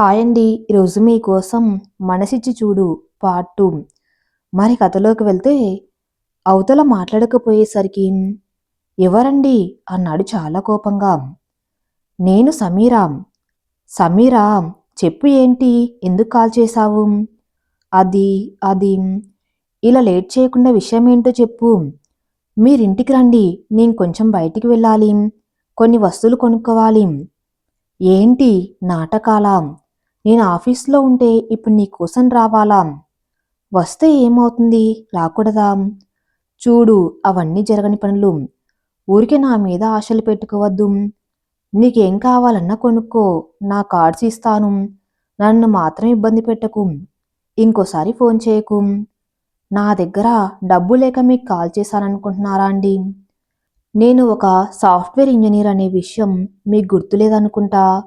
Hi అండి ఈరోజు మీకోసం మనసిచ్చి చూడు పార్ట్ టూ మరి కథలోకి వెళ్తే అవతల మాట్లాడకపోయేసరికి ఎవరండి అన్నాడు చాలా కోపంగా. నేను సమీరా. సమీరా చెప్పు ఏంటి? ఎందుకు కాల్ చేశావు? అది అది. ఇలా లేట్ చేయకుండా విషయం ఏంటో చెప్పు. మీరింటికి రండి. నేను కొంచెం బయటికి వెళ్ళాలి. కొన్ని వస్తువులు కొనుక్కోవాలి. ఏంటి నాటకాలా? నేను ఆఫీస్లో ఉంటే ఇప్పుడు నీ కోసం రావాలా? వస్తే ఏమవుతుంది? రాకూడదా? చూడు అవన్నీ జరగని పనులు. ఊరికే నా మీద ఆశలు పెట్టుకోవద్దు. నీకేం కావాలన్నా కొనుక్కో. నా కార్డ్స్ ఇస్తాను. నన్ను మాత్రం ఇబ్బంది పెట్టకు. ఇంకోసారి ఫోన్ చేయకు. నా దగ్గర డబ్బు లేక మీకు కాల్ చేశాననుకుంటున్నారా అండి? నేను ఒక సాఫ్ట్వేర్ ఇంజనీర్ అనే విషయం మీకు గుర్తులేదనుకుంటా.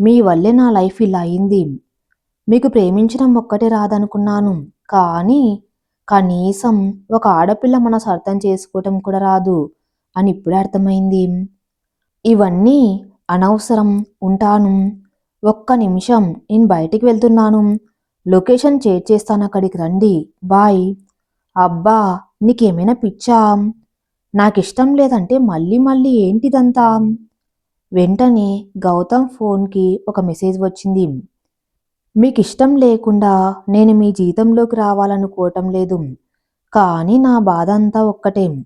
మీ వల్లే నా లైఫ్ ఇలా అయింది. మీకు ప్రేమించడం ఒక్కటే రాదనుకున్నాను. కానీ కనీసం ఒక ఆడపిల్ల మనసు అర్థం చేసుకోవటం కూడా రాదు అని ఇప్పుడే అర్థమైంది. ఇవన్నీ అనవసరం. ఉంటాను. ఒక్క నిమిషం. నేను బయటికి వెళ్తున్నాను. లొకేషన్ చేర్ చేస్తాను అక్కడికి రండి. బాయ్. అబ్బా! నీకేమైనా పిచ్చా? నాకిష్టం లేదంటే మళ్ళీ మళ్ళీ ఏంటిదంతా? వెంటనే గౌతమ్ ఫోన్కి ఒక మెసేజ్ వచ్చింది. మీకు ఇష్టం లేకుండా నేను మీ జీతంలోకి రావాలనుకోవటం లేదు. కానీ నా బాధ అంతా ఒక్కటే.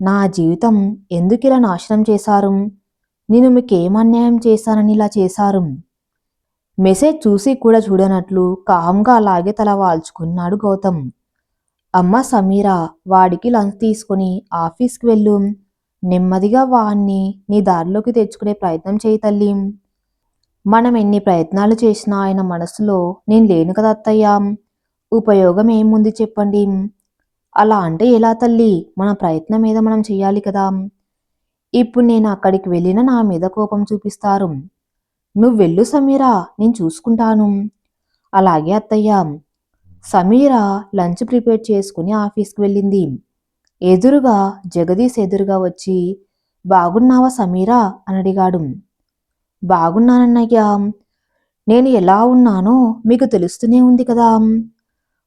నా జీవితం ఎందుకు ఇలా నాశనం చేశారు? నేను మీకేం అన్యాయం చేశానని ఇలా చేశారు? మెసేజ్ చూసి కూడా చూడనట్లు కామ్గా అలాగే తల వాల్చుకున్నాడు గౌతమ్. అమ్మ సమీరా వాడికి లంచ్ తీసుకుని ఆఫీస్కి వెళ్ళు. నెమ్మదిగా వాణ్ణి నీ దారిలోకి తెచ్చుకునే ప్రయత్నం చేయి తల్లి. మనం ఎన్ని ప్రయత్నాలు చేసినా ఆయన మనసులో నేను లేను కదా అత్తయ్య ఉపయోగం ఏముంది చెప్పండి. అలా అంటే ఎలా తల్లి? మన ప్రయత్నం మీద మనం చేయాలి కదా. ఇప్పుడు నేను అక్కడికి వెళ్ళిన నా మీద కోపం చూపిస్తారు. నువ్వు వెళ్ళు సమీరా నేను చూసుకుంటాను. అలాగే అత్తయ్య సమీర లంచ్ ప్రిపేర్ చేసుకుని ఆఫీస్కి వెళ్ళింది. ఎదురుగా జగదీష్ ఎదురుగా వచ్చి బాగున్నావా సమీరా? అని అడిగాడు. బాగున్నానన్నయ్యా. నేను ఎలా ఉన్నానో మీకు తెలుస్తూనే ఉంది కదా.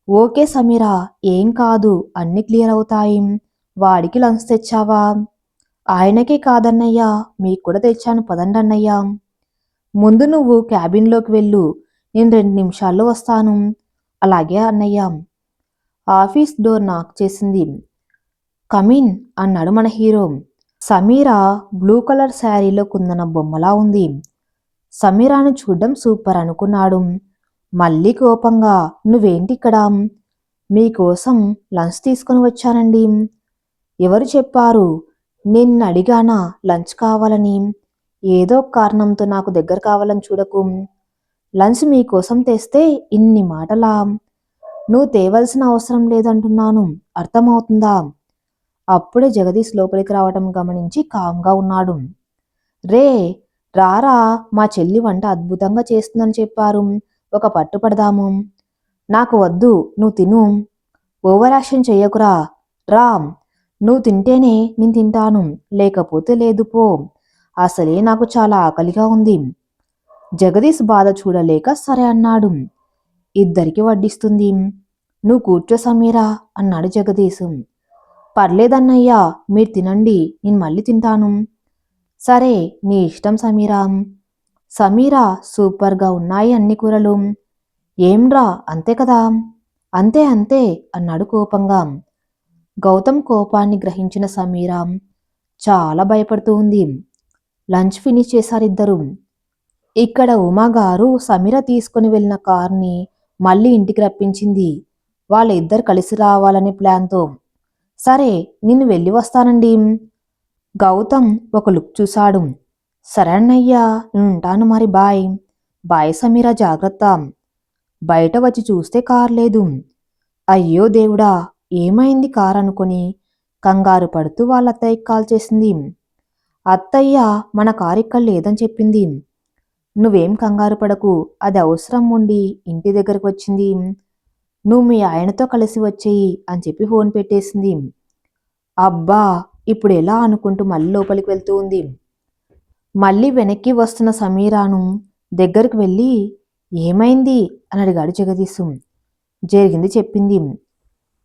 ఓకే సమీరా ఏం కాదు అన్ని క్లియర్ అవుతాయి. వాడికి లంచ్ తెచ్చావా? ఆయనకే కాదన్నయ్యా మీకు కూడా తెచ్చాను. పదండి అన్నయ్యా. ముందు నువ్వు క్యాబిన్లోకి వెళ్ళు. నేను రెండు నిమిషాల్లో వస్తాను. అలాగే అన్నయ్య. ఆఫీస్ డోర్ నాక్ చేసింది. కమిన్ అన్నాడు మన హీరో. సమీరా బ్లూ కలర్ శారీలో కుందన బొమ్మలా ఉంది. సమీరాను చూడడం సూపర్ అనుకున్నాడు. మళ్ళీ కోపంగా నువ్వేంటి ఇక్కడ? మీకోసం లంచ్ తీసుకొని వచ్చానండి. ఎవరు చెప్పారు? నిన్ను అడిగానా లంచ్ కావాలని. ఏదో కారణంతో నాకు దగ్గర కావాలని చూడకు. లంచ్ మీకోసం తెస్తే ఇన్ని మాటలా? నువ్వు తేవలసిన అవసరం లేదంటున్నాను. అర్థమవుతుందా? అప్పుడే జగదీష్ లోపలికి రావటం గమనించి కామ్గా ఉన్నాడు. రే రారా మా చెల్లి వంట అద్భుతంగా చేస్తుందని చెప్పారు. ఒక పట్టు పడదాము. నాకు వద్దు నువ్వు తిను. Over action చెయ్యకురా. రామ్ నువ్వు తింటేనే నేను తింటాను. లేకపోతే లేదు పో. అసలే నాకు చాలా ఆకలిగా ఉంది. జగదీష్ బాధ చూడలేక సరే అన్నాడు. ఇద్దరికి వడ్డిస్తుంది. నువ్వు కూర్చో సమీరా అన్నాడు జగదీశం పర్లేదన్నయ్యా మీరు తినండి నేను మళ్ళీ తింటాను. సరే నీ ఇష్టం సమీరా. సమీరా సూపర్గా ఉన్నాయి అన్ని కూరలు. ఏంరా అంతే కదా? అంతే అంతే అన్నాడు కోపంగా. గౌతమ్ కోపాన్ని గ్రహించిన సమీరా చాలా భయపడుతూ ఉంది. లంచ్ ఫినిష్ చేశారిద్దరు. ఇక్కడ ఉమాగారు సమీర తీసుకుని వెళ్ళిన కార్ని మళ్ళీ ఇంటికి రప్పించింది. వాళ్ళిద్దరు కలిసి రావాలనే ప్లాన్తో సరే నిన్ను వెళ్ళి వస్తానండి. గౌతమ్ ఒక లుక్ చూశాడు. సరేనయ్యా ఉంటాను మరి బాయ్. బాయ్ సమీరా జాగ్రత్త. బయట వచ్చి చూస్తే కార్ లేదు. అయ్యో దేవుడా ఏమైంది కార్ అనుకుని కంగారు పడుతూ వాళ్ళ అత్తయ్యకి కాల్ చేసింది. అత్తయ్య మన కారు ఇక్కడ లేదని చెప్పింది. నువ్వేం కంగారు పడకు అది అవసరం ఉండి ఇంటి దగ్గరకు వచ్చింది. నువ్వు మీ ఆయనతో కలిసి వచ్చేయి అని చెప్పి ఫోన్ పెట్టేసింది. అబ్బా ఇప్పుడు ఎలా అనుకుంటూ మళ్ళీ లోపలికి వెళ్తూ ఉంది. మళ్ళీ వెనక్కి వస్తున్న సమీరాను దగ్గరికి వెళ్ళి ఏమైంది? అని అడిగాడు జగదీశు. జరిగింది చెప్పింది.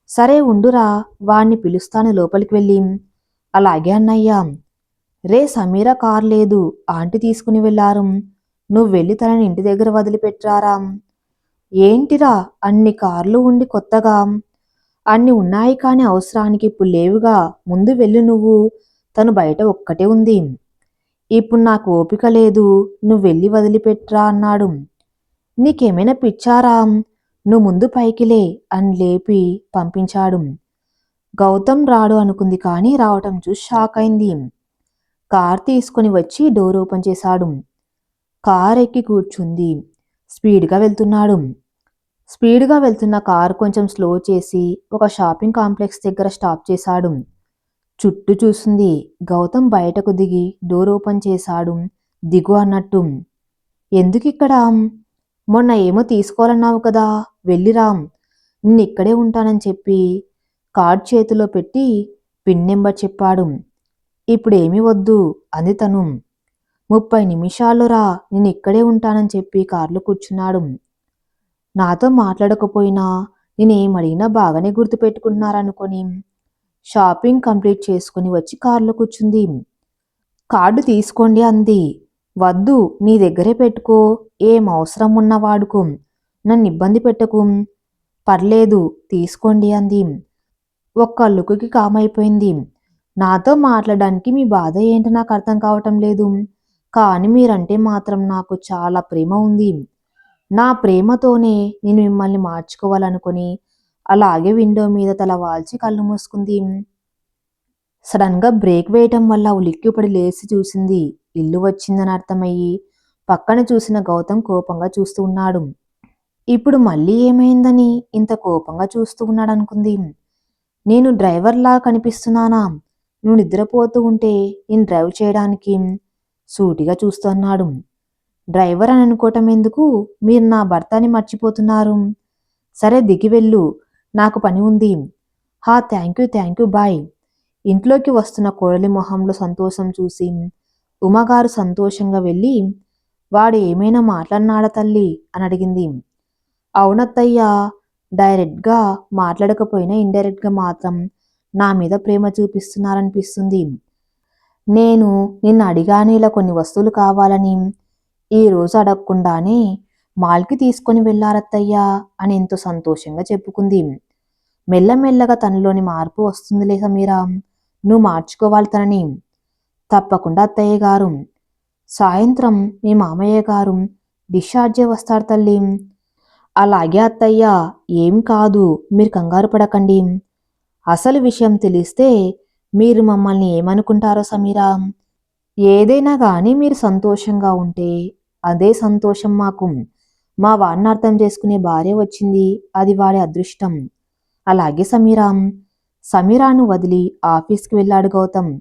సరే ఉండురా వాణ్ణి పిలుస్తాను లోపలికి వెళ్ళి. అలాగే అన్నయ్యా. రే సమీర కార్ లేదు ఆంటీ తీసుకుని వెళ్ళారు. నువ్వు వెళ్ళి తనని ఇంటి దగ్గర వదిలిపెట్టారా? ఏంటిరా అన్ని కార్లు ఉండి కొత్తగా? అన్ని ఉన్నాయి కాని అవసరానికి ఇప్పుడు లేవుగా. ముందు వెళ్ళు నువ్వు. తను బయట ఒక్కటే ఉంది. ఇప్పుడు నాకు ఓపిక లేదు. నువ్వు వెళ్ళి వదిలిపెట్రా అన్నాడు. నీకేమైనా పిచ్చారా? నువ్వు ముందు పైకిలే అని లేపి పంపించాడు. గౌతమ్ రాడు అనుకుంది కానీ రావటం చూసి షాక్ అయింది. కార్ తీసుకుని వచ్చి డోర్ ఓపెన్ చేశాడు. కార్ ఎక్కి కూర్చుంది. స్పీడ్గా వెళ్తున్నాడు. స్పీడ్గా వెళ్తున్న కార్ కొంచెం స్లో చేసి ఒక షాపింగ్ కాంప్లెక్స్ దగ్గర స్టాప్ చేశాడు. చుట్టూ చూసింది గౌతమ్ బయటకు దిగి డోర్ ఓపెన్ చేశాడు. దిగు అన్నట్టు. ఎందుకు ఇక్కడ? మొన్న ఏమో తీసుకోవాలన్నావు కదా. వెళ్ళిరామ్ నిన్ను ఇక్కడే ఉంటానని చెప్పి కార్డ్ చేతిలో పెట్టి పిన్ నెంబర్ చెప్పాడు. ఇప్పుడేమీ వద్దు అంది తను. ముప్పై నిమిషాల్లో రా. నేను ఇక్కడే ఉంటానని చెప్పి కారులో కూర్చున్నాడు. నాతో మాట్లాడకపోయినా నేనేమడిగినా బాగానే గుర్తుపెట్టుకుంటున్నారనుకొని షాపింగ్ కంప్లీట్ చేసుకుని వచ్చి కారులో కూర్చుంది. కార్డు తీసుకోండి అంది. వద్దు నీ దగ్గరే పెట్టుకో ఏం అవసరం ఉన్న వాడుకు నన్ను ఇబ్బంది పెట్టకు పర్లేదు తీసుకోండి అంది. ఒక్క లుక్కి కామైపోయింది. నాతో మాట్లాడడానికి మీ బాధ ఏంటో నాకు అర్థం కావటం లేదు కానీ మీరంటే మాత్రం నాకు చాలా ప్రేమ ఉంది. నా ప్రేమతోనే నేను మిమ్మల్ని మార్చుకోవాలనుకుని అలాగే విండో మీద తల వాల్చి కళ్ళు మూసుకుంది. సడన్గా బ్రేక్ వేయటం వల్ల ఉలిక్కిపడి లేచి చూసింది. ఇల్లు వచ్చిందని అర్థమయ్యి పక్కన చూసిన గౌతమ్ కోపంగా చూస్తూ ఉన్నాడు. ఇప్పుడు మళ్ళీ ఏమైందని ఇంత కోపంగా చూస్తూ ఉన్నాడు అనుకుంది నేను డ్రైవర్లా కనిపిస్తున్నానా? నువ్వు నిద్రపోతూ ఉంటే నేను డ్రైవ్ చేయడానికి సూటిగా చూస్తున్నాడు డ్రైవర్ అని అనుకోవటం ఎందుకు? మీరు నా భర్తని మర్చిపోతున్నారు. సరే దిగి వెళ్ళు. నాకు పని ఉంది. హా thank you thank you bye. ఇంట్లోకి వస్తున్న కోడలి మొహంలో సంతోషం చూసి ఉమగారు సంతోషంగా వెళ్ళి వాడు ఏమైనా మాట్లాడినాడా తల్లి? అని అడిగింది. అవునత్తయ్యా డైరెక్ట్గా మాట్లాడకపోయినా ఇండైరెక్ట్గా మాత్రం నా మీద ప్రేమ చూపిస్తున్నారనిపిస్తుంది. నేను నిన్ను అడిగాను ఇలా కొన్ని వస్తువులు కావాలని ఈ రోజు అడగకుండానే మాల్కి తీసుకొని వెళ్ళారత్తయ్యా అని ఎంతో సంతోషంగా చెప్పుకుంది. మెల్లమెల్లగా తనలోని మార్పు వస్తుందిలే సమీరా నువ్వు మార్చుకోవాలి తనని. తప్పకుండా అత్తయ్య గారు. సాయంత్రం మీ మామయ్య గారు డిశ్చార్జే వస్తారు తల్లి. అలాగే అత్తయ్య ఏం కాదు మీరు కంగారు పడకండి. అసలు విషయం తెలిస్తే మీరు మమ్మల్ని ఏమనుకుంటారో సమీరా? ఏదైనా కానీ మీరు సంతోషంగా ఉంటే అదే సంతోషం మాకు. మా వాడిని అర్థం చేసుకునే భార్య వచ్చింది. అది వాడి అదృష్టం. అలాగే సమీరాం సమీరాను వదిలి ఆఫీస్కి వెళ్ళాడు గౌతమ్.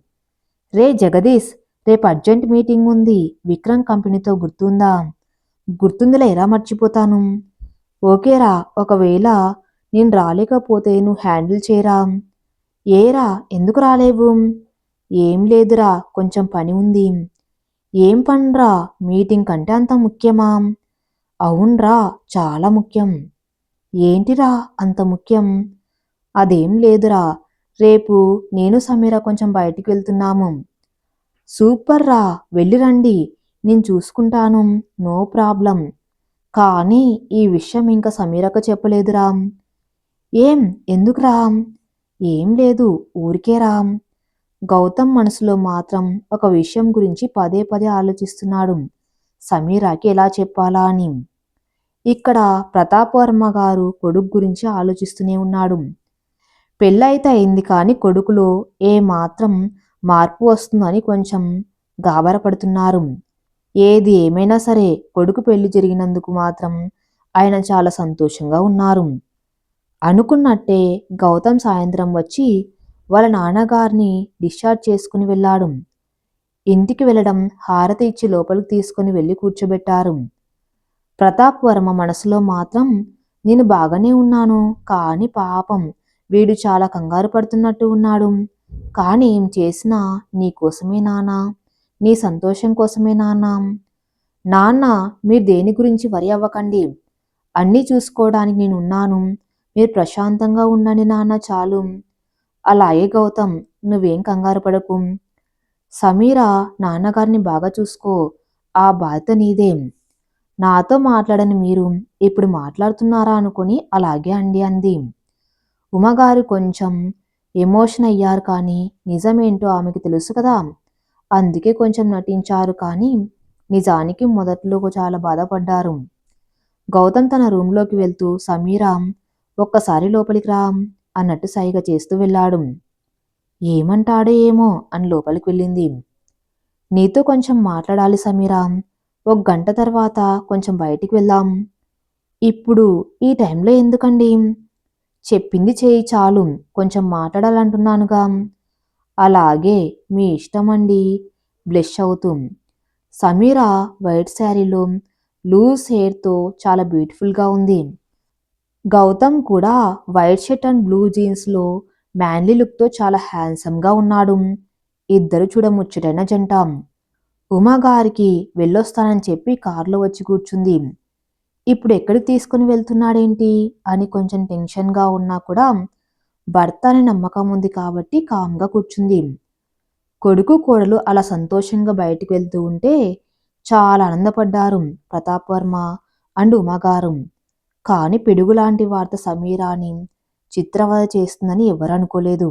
రే జగదీష్ రేపు అర్జెంట్ మీటింగ్ ఉంది. విక్రమ్ కంపెనీతో గుర్తుందా? గుర్తుందిలా ఎలా మర్చిపోతాను? ఓకేరా ఒకవేళ నేను రాలేకపోతే నువ్వు హ్యాండిల్ చేయరా? ఏరా ఎందుకు రాలేవు? ఏం లేదురా కొంచెం పని ఉంది. ఏం పనిరా? మీటింగ్ కంటే అంత ముఖ్యమా? అవునరా చాలా ముఖ్యం. ఏంటిరా అంత ముఖ్యం? అదేం లేదురా. రేపు నేను సమీర కొంచెం బయటికి వెళ్తున్నాము. సూపర్ రా వెళ్ళి రండి. నేను చూసుకుంటాను. No problem. కానీ ఈ విషయం ఇంకా సమీరకు చెప్పలేదురా. ఏం? ఎందుకు రామ్ ఏం లేదు. ఊరికే రామ్ గౌతమ్ మనసులో మాత్రం ఒక విషయం గురించి పదే పదే ఆలోచిస్తున్నాడు. సమీరాకి ఎలా చెప్పాలా అని. ఇక్కడ ప్రతాప్ వర్మ గారు కొడుకు గురించి ఆలోచిస్తూనే ఉన్నాడు. పెళ్ళైతే అయింది కానీ కొడుకులో ఏ మాత్రం మార్పు వస్తుందని కొంచెం గాబరపడుతున్నారు. ఏది ఏమైనా సరే కొడుకు పెళ్ళి జరిగినందుకు మాత్రం ఆయన చాలా సంతోషంగా ఉన్నారు. అనుకున్నట్టే గౌతమ్ సాయంత్రం వచ్చి వాళ్ళ నాన్నగారిని డిశ్చార్జ్ చేసుకుని వెళ్ళాడు. ఇంటికి వెళ్ళడం హారతి ఇచ్చి లోపలికి తీసుకుని వెళ్ళి కూర్చోబెట్టారు. ప్రతాప్ వర్మ మనసులో మాత్రం నేను బాగానే ఉన్నాను కానీ పాపం వీడు చాలా కంగారు పడుతున్నట్టు ఉన్నాడు. కానీ ఏం చేసినా నీ కోసమే నానా నీ సంతోషం కోసమే నాన్నా. నాన్న మీరు దేని గురించి వరి అవ్వకండి. అన్నీ చూసుకోవడానికి నేను ఉన్నాను మీరు ప్రశాంతంగా ఉండండి నాన్న చాలు. అలాగే గౌతమ్ నువ్వేం కంగారు పడకు. సమీరా నాన్నగారిని బాగా చూసుకో. ఆ బాధ్యత నీదే. నాతో మాట్లాడని మీరు ఇప్పుడు మాట్లాడుతున్నారా అనుకుని అలాగే అండి అంది. ఉమగారు కొంచెం ఎమోషన్ అయ్యారు కానీ నిజమేంటో ఆమెకి తెలుసు కదా. అందుకే కొంచెం నటించారు కానీ నిజానికి మొదట్లో చాలా బాధపడ్డారు. గౌతమ్ తన రూమ్లోకి వెళ్తూ సమీరా ఒక్కసారి లోపలికి రా. అన్నట్టు సైగ చేస్తూ వెళ్ళాడు. ఏమంటాడో ఏమో అని లోపలికి వెళ్ళింది. నీతో కొంచెం మాట్లాడాలి సమీరా. ఒక గంట తర్వాత కొంచెం బయటికి వెళ్దాం. ఇప్పుడు ఈ టైంలో ఎందుకండి? చెప్పింది చేయి చాలు. కొంచెం మాట్లాడాలంటున్నానుగా. అలాగే మీ ఇష్టమండి బ్లెష్ అవుతూ. సమీరా వైట్ శారీలో లూజ్ హెయిర్తో చాలా బ్యూటిఫుల్గా ఉంది. గౌతమ్ కూడా వైట్ షర్ట్ అండ్ బ్లూ జీన్స్లో మ్యాన్లీ లుక్తో చాలా హ్యాండ్సమ్గా ఉన్నాడు. ఇద్దరు చూడముచ్చటైన జంట. ఉమా గారికి వెళ్ళొస్తానని చెప్పి కారులో వచ్చి కూర్చుంది. ఇప్పుడు ఎక్కడికి తీసుకుని వెళ్తున్నాడేంటి? అని కొంచెం టెన్షన్గా ఉన్నా కూడా భర్త అనే నమ్మకం ఉంది కాబట్టి కామ్గా కూర్చుంది. కొడుకు కోడలు అలా సంతోషంగా బయటికి వెళ్తూ ఉంటే చాలా ఆనందపడ్డారు ప్రతాప్ వర్మ అండ్ ఉమాగారు కాని పిడుగులాంటి వార్త సమీరాని చిత్రవద చేస్తుందని ఎవరనుకోలేదు.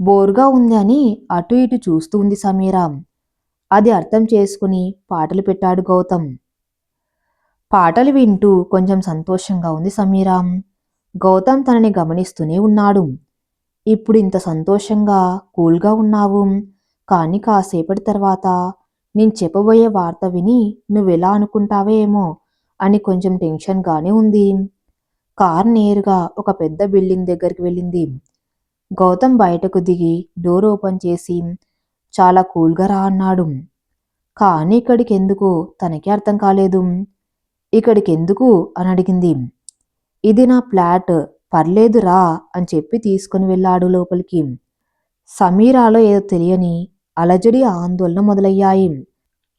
బోర్గా ఉంది అని అటు ఇటు చూస్తూ ఉంది సమీరా. అది అర్థం చేసుకుని పాటలు పెట్టాడు గౌతమ్. పాటలు వింటూ కొంచెం సంతోషంగా ఉంది సమీరా. గౌతమ్ తనని గమనిస్తూనే ఉన్నాడు. ఇప్పుడు ఇంత సంతోషంగా కూల్గా ఉన్నావు. కానీ కాసేపటి తర్వాత నేను చెప్పబోయే వార్త విని నువ్వెలా అనుకుంటావేమో ఏమో అని కొంచెం టెన్షన్గానే ఉంది. కార్ నేరుగా ఒక పెద్ద బిల్డింగ్ దగ్గరికి వెళ్ళింది. గౌతమ్ బయటకు దిగి డోర్ ఓపెన్ చేసి చాలా కూల్గా రా అన్నాడు. కానీ ఇక్కడికి ఎందుకు? తనకి అర్థం కాలేదు. ఇక్కడికి ఎందుకు? అని అడిగింది. ఇది నా ఫ్లాట్ పర్లేదు రా అని చెప్పి తీసుకుని వెళ్ళాడు లోపలికి. సమీరాలో ఏదో తెలియని అలజడి ఆందోళన మొదలయ్యాయి.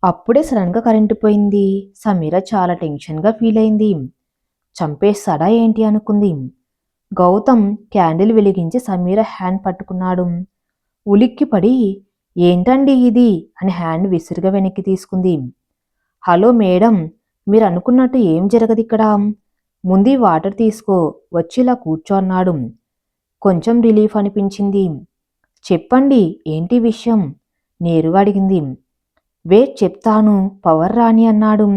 అప్పుడే సడన్గా కరెంటు పోయింది. సమీర చాలా టెన్షన్గా ఫీల్ అయింది. చంపేస్తాడా ఏంటి అనుకుంది. గౌతమ్ క్యాండిల్ వెలిగించి సమీర హ్యాండ్ పట్టుకున్నాడు. ఉలిక్కిపడి ఏంటండి ఇది? అని హ్యాండ్ విసురుగా వెనక్కి తీసుకుంది. హలో మేడం మీరు అనుకున్నట్టు ఏం జరగదు ఇక్కడ. ముందు వాటర్ తీసుకో వచ్చి ఇలా కూర్చో అన్నాడు. కొంచెం రిలీఫ్ అనిపించింది. చెప్పండి ఏంటి విషయం? నేరుగా అడిగింది. వేట్ చెప్తాను పవర్ రాణి అన్నాడు.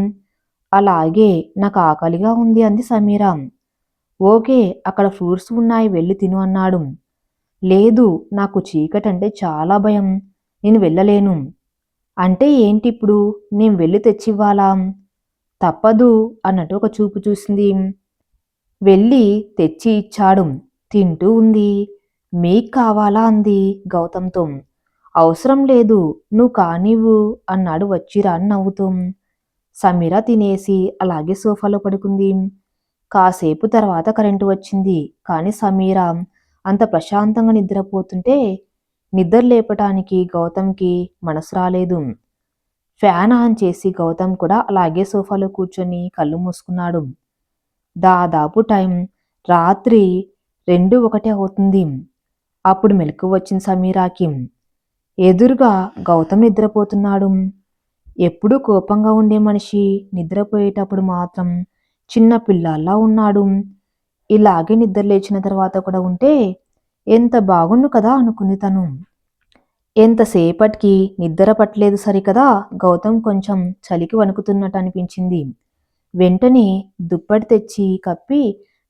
అలాగే నాకు ఆకలిగా ఉంది అంది సమీరా. ఓకే అక్కడ ఫ్రూట్స్ ఉన్నాయి వెళ్ళి తిను అన్నాడు. లేదు నాకు చీకటి అంటే చాలా భయం. నేను వెళ్ళలేను. అంటే ఏంటి ఇప్పుడు నేను వెళ్ళి తెచ్చివ్వాలా? తప్పదు అన్నట్టు ఒక చూపు చూసింది. వెళ్ళి తెచ్చి ఇచ్చాడు. తింటూ ఉంది. మీకు కావాలా అంది గౌతమ్తో. అవసరం లేదు. నువ్వు కానివ్వు అన్నాడు వచ్చిరా అని నవ్వుతూ. సమీర తినేసి అలాగే సోఫాలో పడుకుంది. కాసేపు తర్వాత కరెంటు వచ్చింది. కానీ సమీర అంత ప్రశాంతంగా నిద్రపోతుంటే నిద్ర లేపటానికి గౌతమ్కి మనసు రాలేదు. ఫ్యాన్ ఆన్ చేసి గౌతమ్ కూడా అలాగే సోఫాలో కూర్చొని కళ్ళు మూసుకున్నాడు. దాదాపు టైం రాత్రి రెండు ఒకటి అవుతుంది. అప్పుడు మెలకు వచ్చింది సమీరాకి. ఎదురుగా గౌతమ్ నిద్రపోతున్నాడు. ఎప్పుడూ కోపంగా ఉండే మనిషి నిద్రపోయేటప్పుడు మాత్రం చిన్న పిల్లల్లా ఉన్నాడు. ఇలాగే నిద్ర లేచిన తర్వాత కూడా ఉంటే ఎంత బాగుండు కదా అనుకుంది తను. ఎంతసేపటికి నిద్ర పట్టలేదు సరికదా గౌతమ్ కొంచెం చలికి వణుకుతున్నట్టు అనిపించింది. వెంటనే దుప్పటి తెచ్చి కప్పి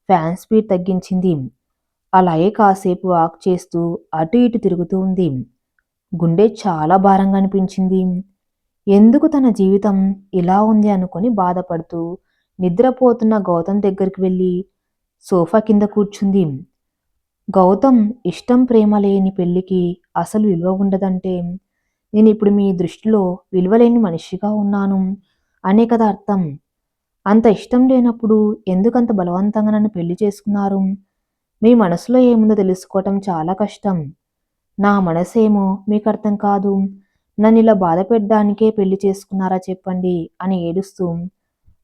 ఫ్యాన్ స్పీడ్ తగ్గించింది. అలాగే కాసేపు వాక్ చేస్తూ అటు ఇటు తిరుగుతూ ఉంది. గుండె చాలా భారంగా అనిపించింది. ఎందుకు తన జీవితం ఇలా ఉంది అనుకుని బాధపడుతూ నిద్రపోతున్న గౌతమ్ దగ్గరికి వెళ్ళి సోఫా కింద కూర్చుంది. గౌతమ్ ఇష్టం ప్రేమ లేని పెళ్ళికి అసలు విలువ ఉండదంటే నేను ఇప్పుడు మీ దృష్టిలో విలువలేని మనిషిగా ఉన్నాను అనే కదా అర్థం. అంత ఇష్టం లేనప్పుడు ఎందుకంత బలవంతంగా నన్ను పెళ్ళి చేసుకున్నారు? మీ మనసులో ఏముందో తెలుసుకోవటం చాలా కష్టం. నా మనసేమో మీకు అర్థం కాదు. నన్ను ఇలా బాధ పెట్టడానికే పెళ్ళి చేసుకున్నారా చెప్పండి అని ఏడుస్తూ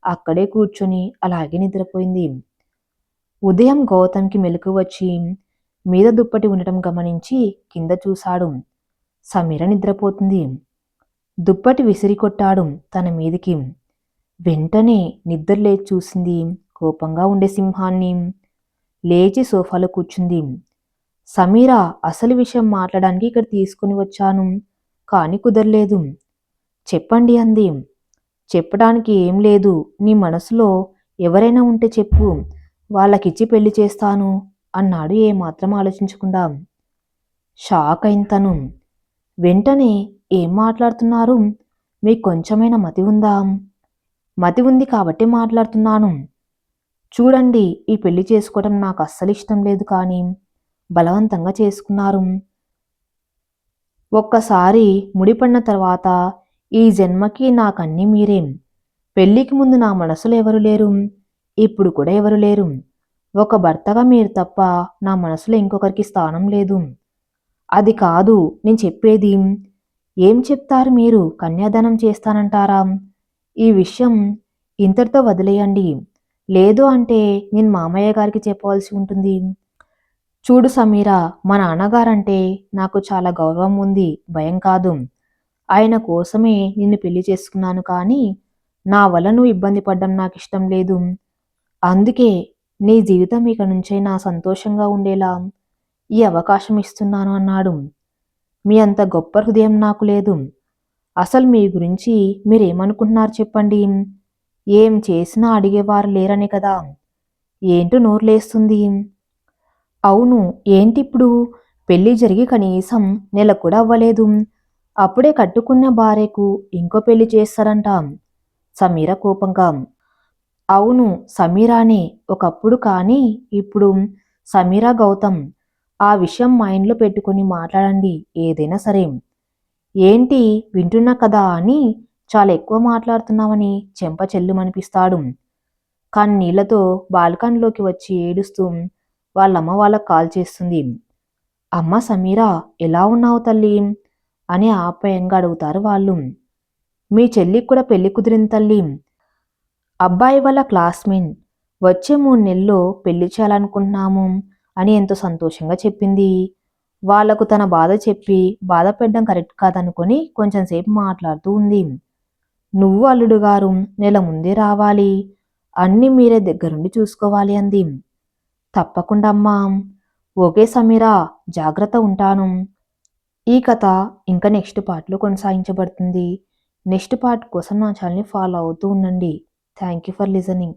అక్కడే కూర్చొని అలాగే నిద్రపోయింది. ఉదయం గౌతమ్కి మెలకు వచ్చి మీద దుప్పటి ఉండటం గమనించి కింద చూశాడు. సమీర నిద్రపోతుంది. దుప్పటి విసిరి కొట్టాడు తన మీదికి. వెంటనే నిద్ర లేచి చూసింది. కోపంగా ఉండే సింహాన్ని. లేచి సోఫాలో కూర్చుంది. సమీర అసలు విషయం మాట్లాడడానికి ఇక్కడ తీసుకుని వచ్చాను కానీ కుదరలేదు. చెప్పండి అంది. చెప్పడానికి ఏం లేదు. నీ మనసులో ఎవరైనా ఉంటే చెప్పు. వాళ్ళకిచ్చి పెళ్ళి చేస్తాను అన్నాడు ఏమాత్రం ఆలోచించకుండా. షాక్ అయిన తను. వెంటనే ఏం మాట్లాడుతున్నారు? మీకు కొంచెమైనా మతి ఉందా? మతి ఉంది కాబట్టి మాట్లాడుతున్నాను. చూడండి ఈ పెళ్ళి చేసుకోవడం నాకు అస్సలు ఇష్టం లేదు కానీ బలవంతంగా చేసుకున్నారు. ఒక్కసారి ముడిపడిన తర్వాత ఈ జన్మకి నాకన్నీ మీరేం. పెళ్ళికి ముందు నా మనసులో ఎవరు లేరు? ఇప్పుడు కూడా ఎవరు లేరు? ఒక భర్తగా మీరు తప్ప నా మనసులో ఇంకొకరికి స్థానం లేదు. అది కాదు నేను చెప్పేది. ఏం చెప్తారు మీరు? కన్యాదానం చేస్తానంటారా? ఈ విషయం ఇంతటితో వదిలేయండి. లేదు అంటే నేను మామయ్య గారికి చెప్పవలసి ఉంటుంది. చూడు సమీరా మా నాన్నగారంటే నాకు చాలా గౌరవం ఉంది భయం కాదు. ఆయన కోసమే నిన్ను పెళ్ళి చేసుకున్నాను కానీ నా వల్ల నువ్వు ఇబ్బంది పడ్డం నాకు ఇష్టం లేదు. అందుకే నీ జీవితం ఇక నుంచైనా సంతోషంగా ఉండేలా ఈ అవకాశం ఇస్తున్నాను అన్నాడు. మీ అంత గొప్ప హృదయం నాకు లేదు. అసలు మీ గురించి మీరేమనుకుంటున్నారు చెప్పండి. ఏం చేసినా అడిగేవారు లేరనే కదా. ఏంటో నోరులేస్తుంది. అవును ఏంటిప్పుడు? పెళ్ళి జరిగి కనీసం నెల కూడా అవ్వలేదు. అప్పుడే కట్టుకున్న భార్యకు ఇంకో పెళ్ళి చేస్తారంట. సమీర కోపంగా. అవును సమీరానే ఒకప్పుడు కానీ ఇప్పుడు సమీరా గౌతమ్ ఆ విషయం మైండ్లో పెట్టుకుని మాట్లాడండి ఏదైనా సరే. ఏంటి వింటున్నా కదా అని చాలా ఎక్కువ మాట్లాడుతున్నామని చెంప చెల్లుమనిపిస్తాడు కన్నీళ్ళతో బాల్కన్లోకి వచ్చి ఏడుస్తూ వాళ్ళమ్మ వాళ్ళకు కాల్ చేస్తుంది. అమ్మ సమీరా ఎలా ఉన్నావు తల్లి అని ఆప్యాయంగా అడుగుతారు వాళ్ళు. మీ చెల్లికి కూడా పెళ్ళి కుదిరింది తల్లి. అబ్బాయి వాళ్ళ క్లాస్మేట్. వచ్చే మూడు నెలల్లో పెళ్ళి చేయాలనుకుంటున్నాము అని ఎంతో సంతోషంగా చెప్పింది. వాళ్ళకు తన బాధ చెప్పి బాధపెట్టడం కరెక్ట్ కాదనుకొని కొంచెం సేపు మాట్లాడుతూ ఉంది. నువ్వు అల్లుడు గారు నెల ముందే రావాలి. అన్నీ మీరే దగ్గరుండి చూసుకోవాలి అంది. తప్పకుండా అమ్మా ఓకే సమీరా జాగ్రత్త ఉంటాను. ఈ కథ ఇంకా నెక్స్ట్ పార్ట్లో కొనసాగించబడుతుంది. నెక్స్ట్ పార్ట్ కోసం నా ఛానల్ని ఫాలో అవుతూ ఉండండి. Thank you for listening.